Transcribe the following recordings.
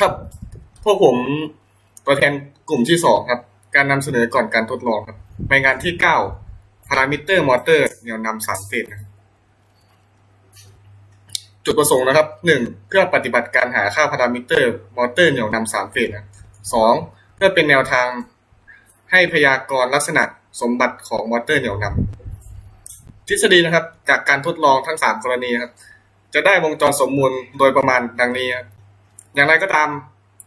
ครับพวกผมตัวแทนกลุ่มที่สองครับ การนำเสนอก่อนการทดลองครับในงานที่เก้าพารามิเตอร์มอเตอร์เหนี่ยวนำสามเฟสนะจุดประสงค์นะครับหนึ่งเพื่อปฏิบัติการหาค่าพารามิเตอร์มอเตอร์เหนี่ยวนำสามเฟสนะสองเพื่อเป็นแนวทางให้พยากรณ์ลักษณะสมบัติของมอเตอร์เหนี่ยวนำทฤษฎีนะครับ จากการทดลองทั้งสามกรณีครับ จะได้วงจรสมมูลโดยประมาณดังนี้ครับ อย่างไรก็ตาม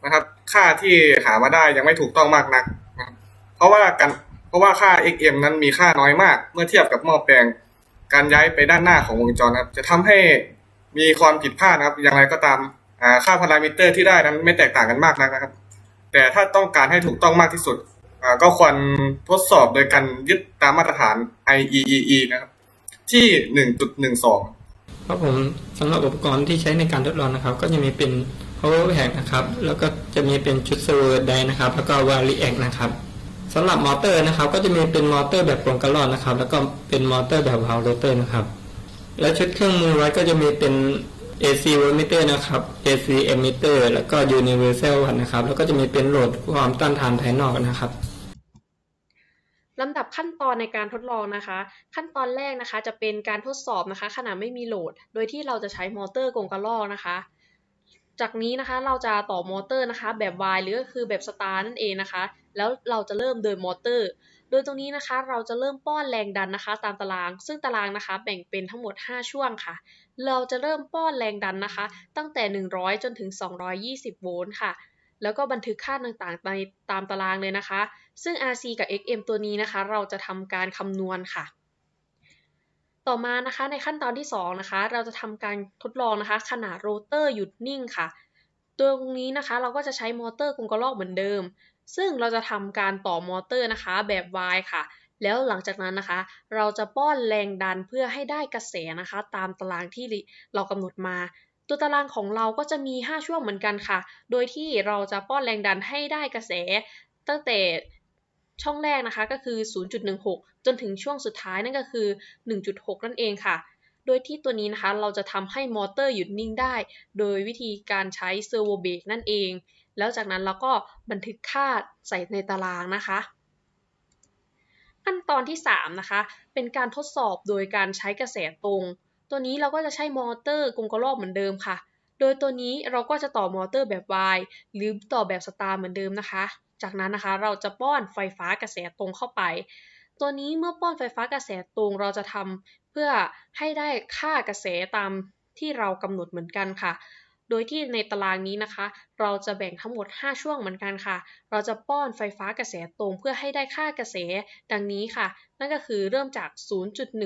นะครับ ค่าที่หามาได้ยังไม่ถูกต้องมากนัก เพราะว่าการเพราะว่าค่า xm นั้นมีค่าน้อยมาก เมื่อเทียบกับหม้อแปลง การย้ายไปด้านหน้าของวงจรนะครับ จะทำให้มีความผิดพลาดนะครับ อย่างไรก็ตามค่าพารามิเตอร์ที่ได้นั้นไม่แตกต่างกันมากนักนะครับ แต่ถ้าต้องการให้ถูกต้องมากที่สุดก็ควรทดสอบโดยการยึดตามมาตรฐาน IEEE นะครับ ที่ 1.12 ครับผมสำหรับอุปกรณ์ที่ใช้ในการทดลองนะครับ ก็จะมีเป็น power pack นะครับ แล้วก็จะมีเป็นชุด server d i นะครับ แล้วก็ variac นะครับสำหรับมอเตอร์นะครับ ก็จะมีเป็นมอเตอร์แบบโปร่งกระรอกนะครับ แล้วก็เป็นมอเตอร์แบบ valve rotor นะครับ และชุดเครื่องมือไว้ก็จะมีเป็น AC voltmeter นะครับ AC emitter แล้วก็ universal watt นะครับ แล้วก็จะมีเป็นโหลดความต้านทานภายนอกนะครับลำดับขั้นตอนในการทดลองนะคะ ขั้นตอนแรกนะคะจะเป็นการทดสอบนะคะ ขณะไม่มีโหลด โดยที่เราจะใช้มอเตอร์กงกระรอกนะคะ จากนี้นะคะเราจะต่อมอเตอร์นะคะ แบบ Y หรือก็คือแบบสตาร์นั่นเองนะคะ แล้วเราจะเริ่มโดยมอเตอร์ โดยตรงนี้นะคะเราจะเริ่มป้อนแรงดันนะคะ ตามตาราง ซึ่งตารางนะคะแบ่งเป็นทั้งหมด 5 ช่วงค่ะ เราจะเริ่มป้อนแรงดันนะคะ ตั้งแต่ 100 จนถึง 220 โวลต์ค่ะแล้วก็บันทึกค่าต่างๆในตามตารางเลยนะคะ ซึ่ง RC กับ XM ตัวนี้นะคะ เราจะทำการคำนวณค่ะ ต่อมานะคะในขั้นตอนที่2นะคะเราจะทำการทดลองนะคะขณะโรเตอร์หยุดนิ่งค่ะตรงนี้นะคะเราก็จะใช้มอเตอร์กลกระรอกเหมือนเดิม ซึ่งเราจะทำการต่อมอเตอร์นะคะแบบ Y ค่ะ แล้วหลังจากนั้นนะคะ เราจะป้อนแรงดันเพื่อให้ได้กระแสนะคะ ตามตารางที่เรากำหนดมา ตัวตารางของเราก็จะมี 5 ช่วงเหมือนกันค่ะ โดยที่เราจะป้อนแรงดันให้ได้กระแส ตั้งแต่ ช่องแรกนะคะก็คือ 0.16 จนถึงช่วงสุดท้ายนั่นก็คือ 1.6 นั่นเองค่ะ โดยที่ตัวนี้นะคะเราจะทำให้มอเตอร์หยุดนิ่งได้ โดยวิธีการใช้เซอร์โวเบรกนั่นเอง แล้วจากนั้นเราก็บันทึกค่าใส่ในตารางนะคะขั้นตอนที่ 3 นะคะ เป็นการทดสอบโดยการใช้กระแสตรง ตัวนี้เราก็จะใช้มอเตอร์กลมกระรอกเหมือนเดิมค่ะ โดยตัวนี้เราก็จะต่อมอเตอร์แบบ Y หรือต่อแบบสตาร์เหมือนเดิมนะคะ จากนั้นนะคะเราจะป้อนไฟฟ้ากระแสตรงเข้าไป ตัวนี้เมื่อป้อนไฟฟ้ากระแสตรงเราจะทำเพื่อให้ได้ค่ากระแสตามที่เรากำหนดเหมือนกันค่ะ โดยที่ในตารางนี้นะคะ เราจะแบ่งทั้งหมด 5 ช่วงเหมือนกันค่ะ เราจะป้อนไฟฟ้ากระแสตรงเพื่อให้ได้ค่ากระแสดังนี้ค่ะ นั่นก็คือเริ่มจาก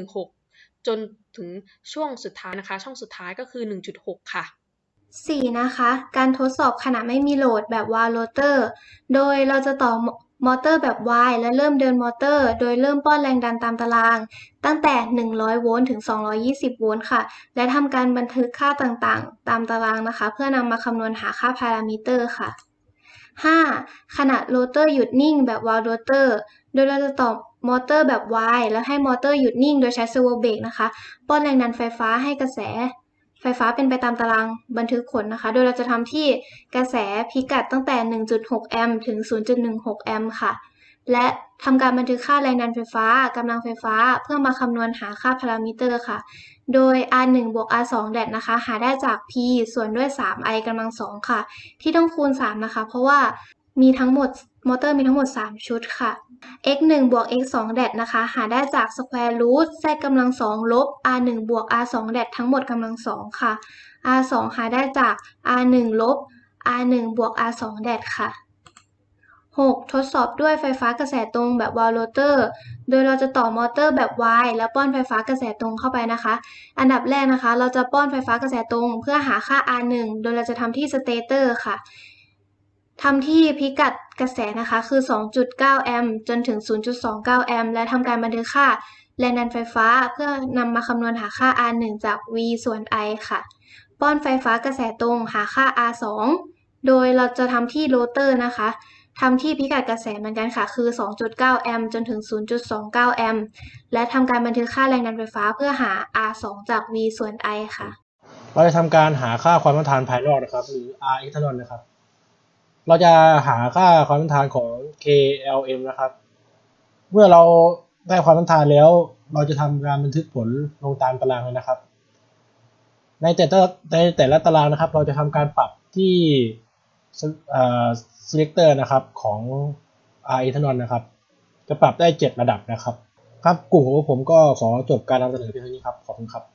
0.16 จนถึงช่วงสุดท้ายนะคะ ช่องสุดท้ายก็คือ 1.6 ค่ะ 4. นะคะ การทดสอบขณะไม่มีโหลดแบบวาล์โรเตอร์ โดยเราจะต่อมอเตอร์แบบ Y และเริ่มเดินมอเตอร์ โดยเริ่มป้อนแรงดันตามตาราง ตั้งแต่ 100 โวลต์ถึง 220 โวลต์ค่ะ และทำการบันทึกค่าต่างๆ ตามตารางนะคะ เพื่อนำมาคำนวณหาค่าพารามิเตอร์ค่ะ 5. ขณะโรเตอร์หยุดนิ่งแบบวาล์โรเตอร์ โดยเราจะต่อมอเตอร์แบบ Y แล้วให้มอเตอร์หยุดนิ่งโดยใช้เซอร์โวเบรกนะคะ ป้อนแรงดันไฟฟ้าให้กระแส ไฟฟ้าเป็นไปตามตารางบันทึกผลนะคะ โดยเราจะทำที่กระแสพิกัดตั้งแต่ 1.6 แอมป์ถึง 0.16 แอมป์ค่ะ และทำการบันทึกค่าแรงดันไฟฟ้ากำลังไฟฟ้าเพื่อมาคำนวณหาค่าพารามิเตอร์ค่ะ โดย R1 บวก R2 แดดนะคะ หาได้จาก P ส่วนด้วย 3i กำลัง2ค่ะ ที่ต้องคูณ 3 นะคะ เพราะว่ามีทั้งหมด มอเตอร์มีทั้งหมด 3 ชุดค่ะ x 1บวก x 2แดดนะคะ หาได้จาก square root z กำลัง2ลบ r 1บวก r 2แดดทั้งหมดกำลัง2ค่ะ r 2หาได้จาก r 1ลบ r 1บวก r 2แดดค่ะ 6. ทดสอบด้วยไฟฟ้ากระแสตรงแบบวาล์วโรเตอร์ โดยเราจะต่อมอเตอร์แบบ Y แล้วป้อนไฟฟ้ากระแสตรงเข้าไปนะคะ อันดับแรกนะคะ เราจะป้อนไฟฟ้ากระแสตรงเพื่อหาค่า R1 โดยเราจะทำที่สเตเตอร์ค่ะ ทำที่พิกัดกระแสนะคะคือ 2.9 แอมป์จนถึง 0.29 แอมป์และทำการบันทึกค่าแรงดันไฟฟ้าเพื่อนำมาคำนวณหาค่า R1 จาก V ส่วน I ค่ะ ป้อนไฟฟ้ากระแสตรงหาค่า R2 โดยเราจะทำที่โรเตอร์นะคะทำที่พิกัดกระแสเหมือนกันค่ะ คือ 2.9 แอมป์จนถึง 0.29 แอมป์และทำการบันทึกค่าแรงดันไฟฟ้าเพื่อหา R2 จาก V ส่วน I ค่ะ เราจะทำการหาค่าความต้านทานภายนอกนะครับ หรือ R external นะครับ เราจะหาค่าความต้านทานของ KLM นะครับ เมื่อเราได้ความต้านทานแล้ว เราจะทำการบันทึกผลลงตามตารางเลยนะครับ ในแต่ละในแต่ละตารางนะครับ เราจะทำการปรับที่ selector นะครับของ R ethanol นะครับ จะปรับได้ 7 ระดับนะครับ ครับกลุ่มของผมก็ขอจบการนำเสนอเพียงเท่านี้ครับ ขอบคุณครับ